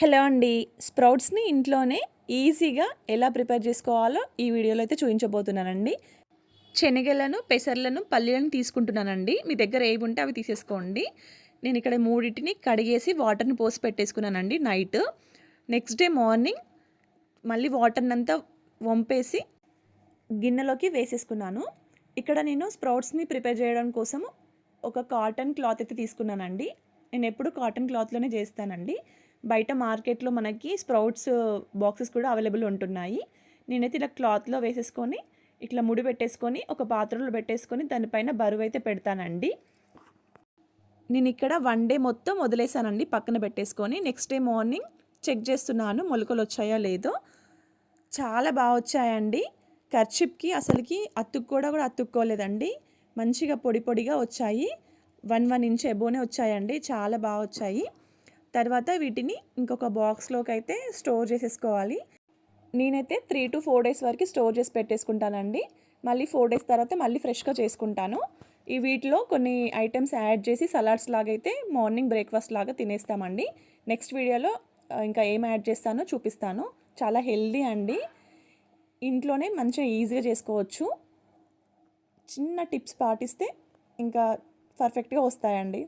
Hello అండి. స్ప్రౌట్స్ని ఇంట్లోనే ఈజీగా ఎలా ప్రిపేర్ చేసుకోవాలో ఈ వీడియోలో అయితే చూపించబోతున్నానండి. శనగలను పెసర్లను పల్లీలను తీసుకుంటున్నానండి. మీ దగ్గర ఏవి ఉంటే అవి తీసేసుకోండి. నేను ఇక్కడ మూడింటిని కడిగేసి వాటర్ని పోసి పెట్టేసుకున్నానండి నైట్. నెక్స్ట్ డే మార్నింగ్ మళ్ళీ వాటర్ని అంతా వంపేసి గిన్నెలోకి వేసేసుకున్నాను. ఇక్కడ నేను స్ప్రౌట్స్ని ప్రిపేర్ చేయడం కోసం ఒక కాటన్ క్లాత్ అయితే తీసుకున్నానండి. నేను ఎప్పుడు కాటన్ క్లాత్లోనే చేస్తానండి. బయట మార్కెట్లో మనకి స్ప్రౌట్స్ బాక్సెస్ కూడా అవైలబుల్ ఉంటున్నాయి. నేనైతే ఇలా క్లాత్లో వేసేసుకొని ఇట్లా ముడి పెట్టేసుకొని ఒక పాత్రలో పెట్టేసుకొని దానిపైన బరువు అయితే పెడతానండి. నేను ఇక్కడ వన్ డే మొత్తం వదిలేసానండి పక్కన పెట్టేసుకొని. నెక్స్ట్ డే మార్నింగ్ చెక్ చేస్తున్నాను మొలకలు వచ్చాయో లేదో. చాలా బాగా వచ్చాయండి. కర్చిప్కి అసలుకి అతుక్కోడా కూడా అతుక్కోలేదండి. మంచిగా పొడి పొడిగా వచ్చాయి. వన్ వన్ ఇంచ్ ఎబోనే వచ్చాయండి చాలా బాగా వచ్చాయి. తర్వాత వీటిని ఇంకొక బాక్స్లోకి అయితే స్టోర్ చేసేసుకోవాలి. నేనైతే త్రీ టు ఫోర్ డేస్ వరకు స్టోర్ చేసి పెట్టేసుకుంటానండి. మళ్ళీ ఫోర్ డేస్ తర్వాత మళ్ళీ ఫ్రెష్గా చేసుకుంటాను. ఈ వీటిలో కొన్ని ఐటమ్స్ యాడ్ చేసి సలాడ్స్ లాగా అయితే మార్నింగ్ బ్రేక్ఫాస్ట్ లాగా తినేస్తామండి. నెక్స్ట్ వీడియోలో ఇంకా ఏం యాడ్ చేస్తానో చూపిస్తాను. చాలా హెల్దీ అండి. ఇంట్లోనే మంచిగా ఈజీగా చేసుకోవచ్చు. చిన్న టిప్స్ పాటిస్తే ఇంకా పర్ఫెక్ట్గా వస్తాయండి.